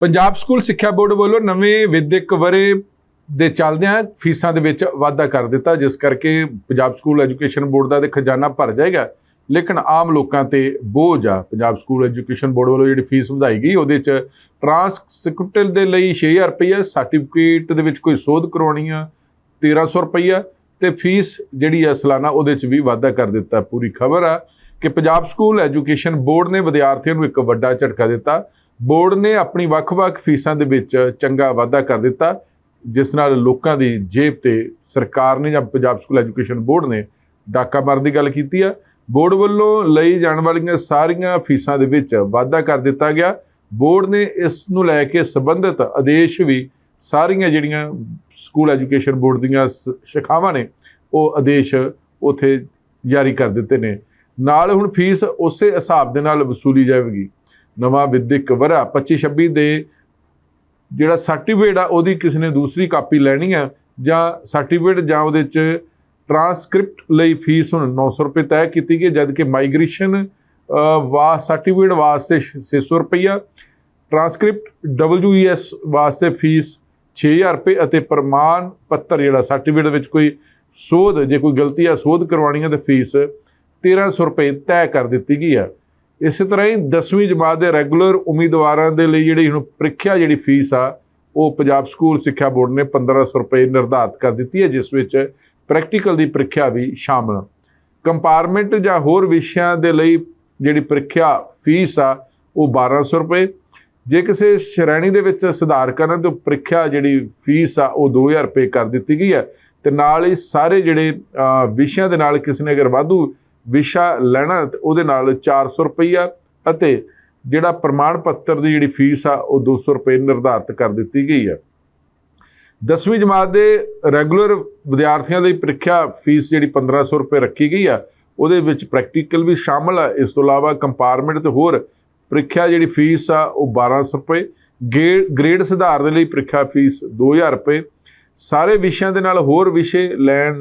Punjab school ਸਿੱਖਿਆ board ਵੱਲੋਂ ਨਵੇਂ ਵਿਦਿਅਕ ਵਰੇ ਦੇ ਚੱਲਦਿਆਂ ਫੀਸਾਂ ਦੇ ਵਿੱਚ ਵਾਧਾ ਕਰ ਦਿੱਤਾ, ਜਿਸ ਕਰਕੇ ਪੰਜਾਬ ਸਕੂਲ ਐਜੂਕੇਸ਼ਨ ਬੋਰਡ ਦਾ ਤੇ ਖਜ਼ਾਨਾ ਭਰ ਜਾਏਗਾ। ਲੇਕਿਨ ਆਮ ਲੋਕਾਂ ਤੇ ਬੋਝ ਆ। ਪੰਜਾਬ ਸਕੂਲ ਐਜੂਕੇਸ਼ਨ ਬੋਰਡ ਵੱਲੋਂ ਜਿਹੜੀ ਫੀਸ ਵਧਾਈ ਗਈ, ਉਹਦੇ ਚ ਟ੍ਰਾਂਸਕ੍ਰਿਪਟਲ ਦੇ ਲਈ 6000 ਰੁਪਈਆ, ਸਰਟੀਫਿਕੇਟ ਦੇ ਵਿੱਚ ਕੋਈ ਸੋਧ ਕਰਵਾਉਣੀ ਆ 1300 ਰੁਪਈਆ ਤੇ ਫੀਸ ਜਿਹੜੀ ਆ ਸਾਲਾਨਾ ਉਹਦੇ ਚ ਵੀ ਵਾਧਾ ਕਰ ਦਿੱਤਾ। ਪੂਰੀ ਖਬਰ ਆ ਕਿ ਪੰਜਾਬ ਸਕੂਲ ਐਜੂਕੇਸ਼ਨ ਬੋਰਡ ਨੇ ਵਿਦਿਆਰਥੀਆਂ ਨੂੰ ਇੱਕ ਵੱਡਾ ਝਟਕਾ ਦਿੱਤਾ। ਬੋਰਡ ਨੇ ਆਪਣੀ ਵੱਖ-ਵੱਖ ਫੀਸਾਂ ਦੇ ਵਿੱਚ ਚੰਗਾ ਵਾਧਾ ਕਰ ਦਿੱਤਾ, ਜਿਸ ਨਾਲ ਲੋਕਾਂ ਦੀ ਜੇਬ ਤੇ ਸਰਕਾਰ ਨੇ ਜਾਂ ਪੰਜਾਬ ਸਕੂਲ ਐਜੂਕੇਸ਼ਨ ਬੋਰਡ ਨੇ ਡਾਕਾ ਮਾਰਨ ਦੀ ਗੱਲ ਕੀਤੀ ਆ। ਬੋਰਡ ਵੱਲੋਂ ਲਈ ਜਾਣ ਵਾਲੀਆਂ ਸਾਰੀਆਂ ਫੀਸਾਂ ਦੇ ਵਿੱਚ ਵਾਧਾ ਕਰ ਦਿੱਤਾ ਗਿਆ। ਬੋਰਡ ਨੇ ਇਸ ਨੂੰ ਲੈ ਕੇ ਸੰਬੰਧਿਤ ਆਦੇਸ਼ ਵੀ ਸਾਰੀਆਂ ਜਿਹੜੀਆਂ ਸਕੂਲ ਐਜੂਕੇਸ਼ਨ ਬੋਰਡ ਦੀਆਂ ਸ- ਸ਼ਾਖਾਵਾਂ ਨੇ, ਉਹ ਆਦੇਸ਼ ਉਥੇ ਜਾਰੀ ਕਰ ਦਿੱਤੇ ਨੇ। ਨਾਲ ਹੁਣ ਫੀਸ ਉਸੇ ਹਿਸਾਬ ਦੇ ਨਾਲ ਵਸੂਲੀ ਜਾਵੇਗੀ। ਨਵਾਂ ਵਿਦਿਅਕ ਵਰਾ 25 26 ਦੇ ਜਿਹੜਾ ਸਰਟੀਫਿਕੇਟ ਆ, ਉਹਦੀ ਕਿਸੇ ਨੇ ਦੂਸਰੀ ਕਾਪੀ ਲੈਣੀ ਆ, ਜਾਂ ਸਰਟੀਫਿਕੇਟ ਜਾਂ ਉਹਦੇ ਚ ਟ੍ਰਾਂਸਕ੍ਰਿਪਟ ਲਈ ਫੀਸ ਹੁਣ 900 ਰੁਪਏ ਤੈਅ ਕੀਤੀ ਗਈ ਜਦ ਕਿ ਮਾਈਗ੍ਰੇਸ਼ਨ ਵਾ ਸਰਟੀਫਿਕੇਟ ਵਾਸਤੇ 600 ਰੁਪਈਆ ਟ੍ਰਾਂਸਕ੍ਰਿਪਟ WES ਵਾਸਤੇ ਫੀਸ 6000 ਰੁਪਏ ਅਤੇ ਪ੍ਰਮਾਣ ਪੱਤਰ ਜਿਹੜਾ ਸਰਟੀਫਿਕੇਟ ਵਿੱਚ ਕੋਈ ਸੋਧ, ਜੇ ਕੋਈ ਗਲਤੀ ਆ, ਸੋਧ ਕਰਵਾਉਣੀ ਆ, ਤੇ ਫੀਸ 1300 ਰੁਪਏ ਤੈਅ ਕਰ ਦਿੱਤੀ ਗਈ ਆ। ਇਸੇ ਤਰ੍ਹਾਂ ਹੀ 10ਵੀਂ ਜਮਾਤ ਦੇ ਰੈਗੂਲਰ ਉਮੀਦਵਾਰਾਂ ਦੇ ਲਈ ਜਿਹੜੀ ਹੁਣ ਪ੍ਰੀਖਿਆ ਜਿਹੜੀ ਫੀਸ ਆ, ਉਹ ਪੰਜਾਬ ਸਕੂਲ ਸਿੱਖਿਆ ਬੋਰਡ ਨੇ 1500 ਰੁਪਏ ਨਿਰਧਾਰਤ ਕਰ ਦਿੱਤੀ ਹੈ, ਜਿਸ ਵਿੱਚ ਪ੍ਰੈਕਟੀਕਲ ਦੀ ਪ੍ਰੀਖਿਆ ਵੀ ਸ਼ਾਮਲ ਆ। ਕੰਪਾਰਟਮੈਂਟ ਜਾਂ ਹੋਰ ਵਿਸ਼ਿਆਂ ਦੇ ਲਈ ਜਿਹੜੀ ਪ੍ਰੀਖਿਆ ਫੀਸ ਆ, ਉਹ 1200 ਰੁਪਏ ਜੇ ਕਿਸੇ ਸ਼੍ਰੇਣੀ ਦੇ ਵਿੱਚ ਸੁਧਾਰ ਕਰਨ ਤੇ ਪ੍ਰੀਖਿਆ ਜਿਹੜੀ ਫੀਸ ਆ, ਉਹ 2000 ਰੁਪਏ ਕਰ ਦਿੱਤੀ ਗਈ ਹੈ ਤੇ ਨਾਲ ਹੀ ਸਾਰੇ ਜਿਹੜੇ ਵਿਸ਼ਿਆਂ ਦੇ ਨਾਲ ਕਿਸੇ ਨੇ ਅਗਰ ਵਾਧੂ ਵਿਸ਼ਾ ਲੈਣਾ ਉਹਦੇ ਨਾਲ 400 ਰੁਪਈਆ ਅਤੇ ਜਿਹੜਾ ਪ੍ਰਮਾਣ ਪੱਤਰ ਦੀ ਜਿਹੜੀ ਫੀਸ ਆ, ਉਹ 200 ਰੁਪਏ ਨਿਰਧਾਰਿਤ ਕਰ ਦਿੱਤੀ ਗਈ ਹੈ 10ਵੀਂ ਜਮਾਤ ਦੇ ਰੈਗੂਲਰ ਵਿਦਿਆਰਥੀਆਂ ਦੀ ਪ੍ਰੀਖਿਆ ਫੀਸ ਜਿਹੜੀ 1500 ਰੁਪਏ ਰੱਖੀ ਗਈ ਆ, ਉਹਦੇ ਵਿੱਚ ਪ੍ਰੈਕਟੀਕਲ ਵੀ ਸ਼ਾਮਲ ਆ। ਇਸ ਤੋਂ ਇਲਾਵਾ ਕੰਪਾਰਟਮੈਂਟ ਤੇ ਹੋਰ ਪ੍ਰੀਖਿਆ ਜਿਹੜੀ ਫੀਸ ਆ, ਉਹ 1200 ਰੁਪਏ। ਗੇ- ਗ੍ਰੇਡ ਸੁਧਾਰ ਦੇ ਲਈ ਪ੍ਰੀਖਿਆ ਫੀਸ 2000 ਰੁਪਏ। ਸਾਰੇ ਵਿਸ਼ਿਆਂ ਦੇ ਨਾਲ ਹੋਰ ਵਿਸ਼ੇ ਲੈਣ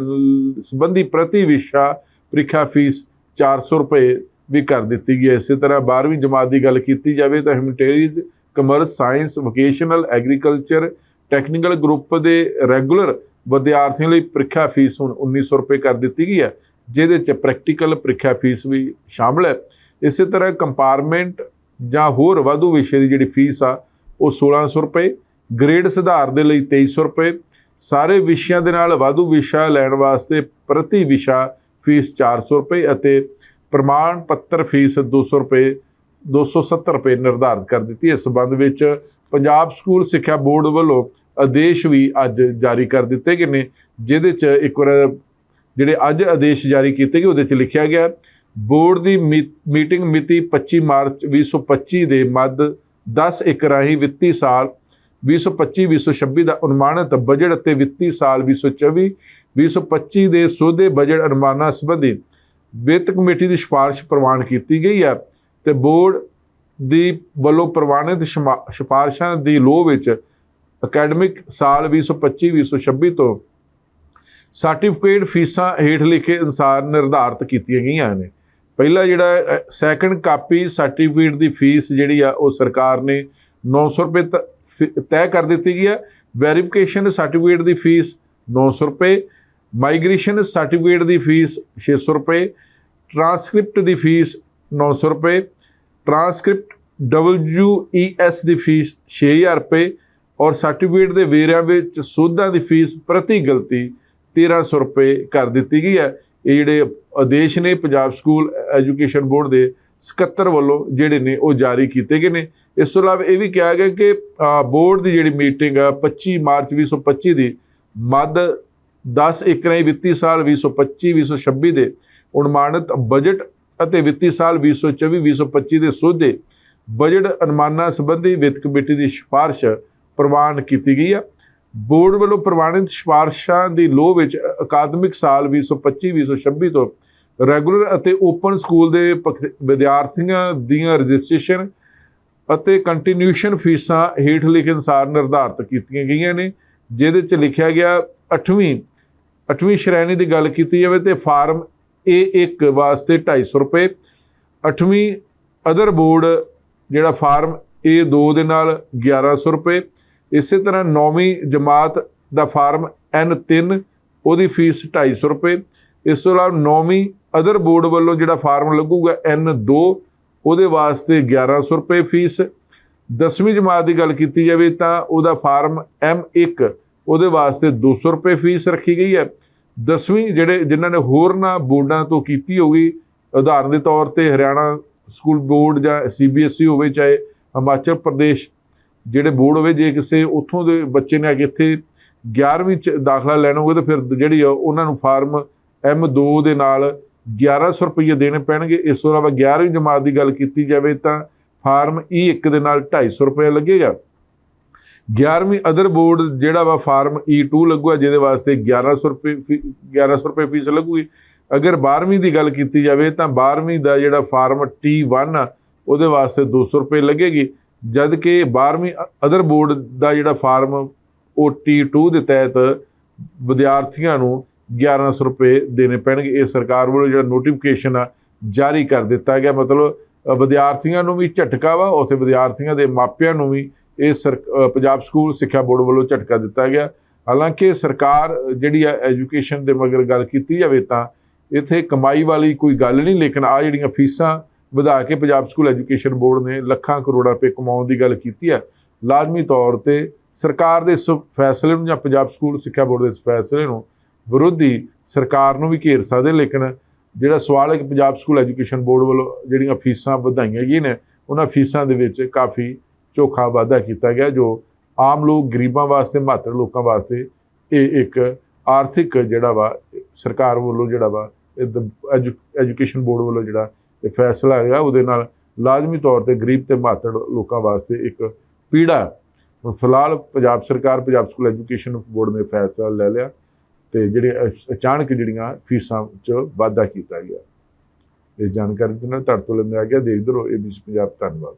ਸੰਬੰਧੀ ਪ੍ਰਤੀ ਵਿਸ਼ਾ ਪ੍ਰੀਖਿਆ ਫੀਸ 400 ਰੁਪਏ ਵੀ ਕਰ ਦਿੱਤੀ ਗਈ ਹੈ। ਇਸੇ ਤਰ੍ਹਾਂ 12ਵੀਂ ਜਮਾਤ ਦੀ ਗੱਲ ਕੀਤੀ ਜਾਵੇ ਤਾਂ humanitarians commerce science vocational agriculture technical group ਦੇ ਰੈਗੂਲਰ ਵਿਦਿਆਰਥੀਆਂ ਲਈ ਪ੍ਰੀਖਿਆ ਫੀਸ ਹੁਣ 1900 ਰੁਪਏ ਕਰ ਦਿੱਤੀ ਗਈ ਹੈ, ਜਿਹਦੇ ਚ ਪ੍ਰੈਕਟੀਕਲ ਪ੍ਰੀਖਿਆ ਫੀਸ ਵੀ ਸ਼ਾਮਲ ਹੈ। ਇਸੇ ਤਰ੍ਹਾਂ ਕੰਪਾਰਟਮੈਂਟ ਜਾਂ ਹੋਰ ਵਾਧੂ ਵਿਸ਼ੇ ਦੀ ਜਿਹੜੀ ਫੀਸ ਆ, ਉਹ 1600 ਰੁਪਏ ਗ੍ਰੇਡ ਸੁਧਾਰ ਦੇ ਲਈ 2300 ਰੁਪਏ, ਸਾਰੇ ਵਿਸ਼ਿਆਂ ਦੇ ਨਾਲ ਵਾਧੂ ਵਿਸ਼ਾ ਲੈਣ ਵਾਸਤੇ ਪ੍ਰਤੀ ਵਿਸ਼ਾ ਫੀਸ 400 ਰੁਪਏ ਅਤੇ ਪ੍ਰਮਾਣ ਪੱਤਰ ਫੀਸ 200 ਰੁਪਏ 270 ਰੁਪਏ ਨਿਰਧਾਰਤ ਕਰ ਦਿੱਤੀ। ਇਸ ਸੰਬੰਧ ਵਿੱਚ ਪੰਜਾਬ ਸਕੂਲ ਸਿੱਖਿਆ ਬੋਰਡ ਵੱਲੋਂ ਆਦੇਸ਼ ਵੀ ਅੱਜ ਜਾਰੀ ਕਰ ਦਿੱਤੇ ਗਏ ਨੇ, ਜਿਹਦੇ ਚ ਇੱਕ ਵਾਰ ਜਿਹੜੇ ਅੱਜ ਆਦੇਸ਼ ਜਾਰੀ ਕੀਤੇ ਗਏ, ਉਹਦੇ ਚ ਲਿਖਿਆ ਗਿਆ, ਬੋਰਡ ਦੀ ਮੀ- ਮੀਟਿੰਗ ਮਿਤੀ 25 ਮਾਰਚ 2025 ਦੇ ਮੱਧ 10 ਇੱਕ ਰਾਹੀਂ ਵਿੱਤੀ ਸਾਲ 2025-2026 ਦਾ ਅਨੁਮਾਨਿਤ ਬਜਟ ਅਤੇ ਵਿੱਤੀ ਸਾਲ 2024-2025 ਦੇ ਸੋਧੇ ਬਜਟ ਅਨੁਮਾਨਾਂ ਸੰਬੰਧੀ ਵਿੱਤ ਕਮੇਟੀ ਦੀ ਸਿਫਾਰਿਸ਼ ਪ੍ਰਵਾਨ ਕੀਤੀ ਗਈ ਹੈ ਤੇ ਬੋਰਡ ਦੀ ਵੱਲੋਂ ਪ੍ਰਵਾਨਿਤ ਸ਼ਮਾ- ਸਿਫਾਰਿਸ਼ਾਂ ਦੀ ਲੋਹ ਵਿੱਚ ਅਕੈਡਮਿਕ ਸਾਲ 2025-2026 ਤੋਂ ਸਰਟੀਫਿਕੇਟ ਫੀਸਾਂ ਹੇਠ ਲਿਖੇ ਅਨੁਸਾਰ ਨਿਰਧਾਰਤ ਕੀਤੀਆਂ ਗਈਆਂ ਨੇ। ਪਹਿਲਾ ਜਿਹੜਾ ਸੈਕੰਡ ਕਾਪੀ ਸਰਟੀਫਿਕੇਟ ਦੀ ਫੀਸ ਜਿਹੜੀ ਆ ਉਹ ਸਰਕਾਰ ਨੇ 900 ਰੁਪਏ ਤ- ਫੀ- ਤੈਅ ਕਰ ਦਿੱਤੀ ਗਈ ਹੈ। ਵੈਰੀਫਿਕੇਸ਼ਨ ਸਰਟੀਫਿਕੇਟ ਦੀ ਫੀਸ 900 ਰੁਪਏ ਮਾਈਗ੍ਰੇਸ਼ਨ ਸਰਟੀਫਿਕੇਟ ਦੀ ਫੀਸ 600 ਰੁਪਏ ਟ੍ਰਾਂਸਕ੍ਰਿਪਟ ਦੀ ਫੀਸ 900 ਰੁਪਏ ਟ੍ਰਾਂਸਕ੍ਰਿਪਟ WES ਦੀ ਫੀਸ 6000 ਰੁਪਏ ਔਰ ਸਰਟੀਫਿਕੇਟ ਦੇ ਵੇਰਿਆਂ ਵਿੱਚ ਸੋਧਾਂ ਦੀ ਫੀਸ ਪ੍ਰਤੀ ਗਲਤੀ 1300 ਰੁਪਏ ਕਰ ਦਿੱਤੀ ਗਈ ਹੈ। ਇਹ ਜਿਹੜੇ ਆਦੇਸ਼ ਨੇ, ਪੰਜਾਬ ਸਕੂਲ ਐਜੂਕੇਸ਼ਨ ਬੋਰਡ ਦੇ ਸਕੱਤਰ ਵੱਲੋਂ ਜਿਹੜੇ ਨੇ ਉਹ ਜਾਰੀ ਕੀਤੇ ਗਏ ਨੇ। ਇਸ ਤੋਂ ਇਲਾਵਾ ਇਹ ਵੀ ਕਿਹਾ ਗਿਆ ਕਿ ਬੋਰਡ ਦੀ ਜਿਹੜੀ ਮੀਟਿੰਗ ਆ 25 ਮਾਰਚ 2025 ਦੀ, ਮੱਧ 10 ਇੱਕ ਰਾਹੀਂ ਵਿੱਤੀ ਸਾਲ 2025-2026 ਦੇ ਅਨੁਮਾਨਿਤ ਬਜਟ ਅਤੇ ਵਿੱਤੀ ਸਾਲ 2024-2025 ਦੇ ਸੋਧੇ ਬਜਟ ਅਨੁਮਾਨਾਂ ਸੰਬੰਧੀ ਵਿੱਤ ਕਮੇਟੀ ਦੀ ਸਿਫਾਰਿਸ਼ ਪ੍ਰਵਾਨ ਕੀਤੀ ਗਈ ਆ। ਬੋਰਡ ਵੱਲੋਂ ਪ੍ਰਵਾਨਿਤ ਸਿਫਾਰਿਸ਼ਾਂ ਦੀ ਲੋਅ ਵਿੱਚ ਅਕਾਦਮਿਕ ਸਾਲ 2025-2026 ਤੋਂ ਰੈਗੂਲਰ ਅਤੇ ਓਪਨ ਸਕੂਲ ਦੇ ਪਖ- ਵਿਦਿਆਰਥੀਆਂ ਦੀਆਂ ਰਜਿਸਟ੍ਰੇਸ਼ਨ ਅਤੇ ਕੰਟੀਨਿਊਸ਼ਨ ਫੀਸਾਂ ਹੇਠ ਲਿਖੇ ਅਨੁਸਾਰ ਨਿਰਧਾਰਤ ਕੀਤੀਆਂ ਗਈਆਂ ਨੇ, ਜਿਹਦੇ ਚ ਲਿਖਿਆ ਗਿਆ 8ਵੀਂ 8ਵੀਂ ਸ਼੍ਰੇਣੀ ਦੀ ਗੱਲ ਕੀਤੀ ਜਾਵੇ ਤੇ ਫਾਰਮ A1 ਵਾਸਤੇ 250 ਰੁਪਏ 8ਵੀਂ ਅਦਰ ਬੋਰਡ ਜਿਹੜਾ ਫਾਰਮ A 2 ਦੇ ਨਾਲ 1100 ਰੁਪਏ, ਇਸੇ ਤਰ੍ਹਾਂ 9ਵੀਂ ਜਮਾਤ ਦਾ ਫਾਰਮ N3 ਉਹਦੀ ਫੀਸ 250 ਰੁਪਏ, ਇਸ ਤੋਂ ਇਲਾਵਾ 9ਵੀਂ ਅਦਰ ਬੋਰਡ ਵੱਲੋਂ ਜਿਹੜਾ ਫਾਰਮ ਲੱਗੂਗਾ N2 ਉਹਦੇ ਵਾਸਤੇ 1100 ਰੁਪਏ ਫੀਸ 10ਵੀਂ ਜਮਾਤ ਦੀ ਗੱਲ ਕੀਤੀ ਜਾਵੇ ਤਾਂ ਉਹਦਾ ਫਾਰਮ M1 ਉਹਦੇ ਵਾਸਤੇ 200 ਰੁਪਏ ਫੀਸ ਰੱਖੀ ਗਈ ਹੈ। 10ਵੀਂ ਜਿਹੜੇ, ਜਿਨ੍ਹਾਂ ਨੇ ਹੋਰਨਾਂ ਬੋਰਡਾਂ ਤੋਂ ਕੀਤੀ ਹੋਗੀ ਉਦਾਹਰਨ ਦੇ ਤੌਰ ਤੇ ਹਰਿਆਣਾ ਸਕੂਲ ਬੋਰਡ ਜਾਂ CBSE ਹੋਵੇ, ਚਾਹੇ ਹਿਮਾਚਲ ਪ੍ਰਦੇਸ਼ ਜਿਹੜੇ ਬੋਰਡ ਹੋਵੇ, ਜੇ ਕਿਸੇ ਉੱਥੋਂ ਦੇ ਬੱਚੇ ਨੇ ਆ ਕੇ ਇੱਥੇ 11ਵੀਂ ਚ ਦਾਖਲਾ ਲੈਣਾ ਹੋਵੇ ਤਾਂ ਫਿਰ ਜਿਹੜੀ ਆ ਉਹਨਾਂ ਨੂੰ ਫਾਰਮ M2 ਦੇ ਨਾਲ 1100 ਰੁਪਏ ਦੇਣੇ ਪੈਣਗੇ। ਇਸ ਤੋਂ ਇਲਾਵਾ 11ਵੀਂ ਜਮਾਤ ਦੀ ਗੱਲ ਕੀਤੀ ਜਾਵੇ ਤਾਂ ਫਾਰਮ E1 ਦੇ ਨਾਲ 250 ਰੁਪਏ ਲੱਗੇਗਾ। 11ਵੀਂ ਅਦਰ ਬੋਰਡ ਜਿਹੜਾ ਵਾ ਫਾਰਮ E2 ਲੱਗੂਗਾ, ਜਿਹਦੇ ਵਾਸਤੇ 1100 ਰੁਪਏ ਫੀ- 1100 ਰੁਪਏ ਫੀਸ ਲੱਗੂਗੀ। ਅਗਰ 12ਵੀਂ ਦੀ ਗੱਲ ਕੀਤੀ ਜਾਵੇ ਤਾਂ 12ਵੀਂ ਦਾ ਜਿਹੜਾ ਫਾਰਮ T1 ਆ, ਉਹਦੇ ਵਾਸਤੇ 200 ਰੁਪਏ ਲੱਗੇਗੀ। ਜਦ ਕਿ 12ਵੀਂ ਅਦਰ ਬੋਰਡ ਦਾ ਜਿਹੜਾ ਫਾਰਮ ਉਹ T2 ਦੇ ਤਹਿਤ ਵਿਦਿਆਰਥੀਆਂ ਨੂੰ 1100 ਰੁਪਏ ਦੇਣੇ ਪੈਣਗੇ। ਇਹ ਸਰਕਾਰ ਵੱਲੋਂ ਜਿਹੜਾ ਨੋਟੀਫਿਕੇਸ਼ਨ ਆ, ਜਾਰੀ ਕਰ ਦਿੱਤਾ ਗਿਆ। ਮਤਲਬ ਵਿਦਿਆਰਥੀਆਂ ਨੂੰ ਵੀ ਝਟਕਾ ਵਾ, ਉੱਥੇ ਵਿਦਿਆਰਥੀਆਂ ਦੇ ਮਾਪਿਆਂ ਨੂੰ ਵੀ ਇਹ ਸਰ- ਪੰਜਾਬ ਸਕੂਲ ਸਿੱਖਿਆ ਬੋਰਡ ਵੱਲੋਂ ਝਟਕਾ ਦਿੱਤਾ ਗਿਆ। ਹਾਲਾਂਕਿ ਸਰਕਾਰ ਜਿਹੜੀ ਆ ਐਜੂਕੇਸ਼ਨ ਦੇ ਮਗਰ ਗੱਲ ਕੀਤੀ ਜਾਵੇ ਤਾਂ ਇੱਥੇ ਕਮਾਈ ਵਾਲੀ ਕੋਈ ਗੱਲ ਨਹੀਂ, ਲੇਕਿਨ ਆ ਜਿਹੜੀਆਂ ਫੀਸਾਂ ਵਧਾ ਕੇ ਪੰਜਾਬ ਸਕੂਲ ਐਜੂਕੇਸ਼ਨ ਬੋਰਡ ਨੇ ਲੱਖਾਂ ਕਰੋੜਾਂ ਰੁਪਏ ਕਮਾਉਣ ਦੀ ਗੱਲ ਕੀਤੀ ਹੈ ਲਾਜ਼ਮੀ ਤੌਰ ਤੇ ਸਰਕਾਰ ਦੇ ਇਸ ਫੈਸਲੇ ਨੂੰ ਜਾਂ ਪੰਜਾਬ ਸਕੂਲ ਸਿੱਖਿਆ ਬੋਰਡ ਦੇ ਇਸ ਫੈਸਲੇ ਨੂੰ ਵਿਰੋਧੀ ਸਰਕਾਰ ਨੂੰ ਵੀ ਘੇਰ ਸਕਦੇ, ਲੇਕਿਨ ਜਿਹੜਾ ਸਵਾਲ ਹੈ ਕਿ ਪੰਜਾਬ ਸਕੂਲ ਐਜੂਕੇਸ਼ਨ ਬੋਰਡ ਵੱਲੋਂ ਜਿਹੜੀਆਂ ਫੀਸਾਂ ਵਧਾਈਆਂ ਗਈਆਂ ਨੇ, ਉਹਨਾਂ ਫੀਸਾਂ ਦੇ ਵਿੱਚ ਕਾਫੀ ਚੋਖਾ ਵਾਧਾ ਕੀਤਾ ਗਿਆ, ਜੋ ਆਮ ਲੋਕ ਗਰੀਬਾਂ ਵਾਸਤੇ ਮਾਤਰ ਲੋਕਾਂ ਵਾਸਤੇ ਇਹ ਇੱਕ ਆਰਥਿਕ ਜਿਹੜਾ ਵਾ, ਸਰਕਾਰ ਵੱਲੋਂ ਜਿਹੜਾ ਵਾ ਐਜੂਕੇਸ਼ਨ ਬੋਰਡ ਵੱਲੋਂ ਜਿਹੜਾ ਇਹ ਫੈਸਲਾ ਹੈਗਾ ਉਹਦੇ ਨਾਲ ਲਾਜ਼ਮੀ ਤੌਰ ਤੇ ਗਰੀਬ ਤੇ ਮਾਤੜ ਲੋਕਾਂ ਵਾਸਤੇ ਇੱਕ ਪੀੜਾ। ਹੁਣ ਫਿਲਹਾਲ ਪੰਜਾਬ ਸਰਕਾਰ, ਪੰਜਾਬ ਸਕੂਲ ਐਜੂਕੇਸ਼ਨ ਬੋਰਡ ਨੇ ਫੈਸਲਾ ਲੈ ਲਿਆ। ਤੇ ਜਿਹੜੇ ਅਚ- ਅਚਾਨਕ ਜਿਹੜੀਆਂ ਫੀਸਾਂ 'ਚ ਵਾਧਾ ਕੀਤਾ ਗਿਆ। ਇਹ ਜਾਣਕਾਰੀ ਦੇ ਨਾਲ ਤੁਹਾਡੇ ਤੋਂ ਲੈਂਦੇ ਆ ਗਿਆ। ਦੇਖਦੇ ਰਹੋ ਏਬੀਸੀ ਪੰਜਾਬ ਧੰਨਵਾਦ।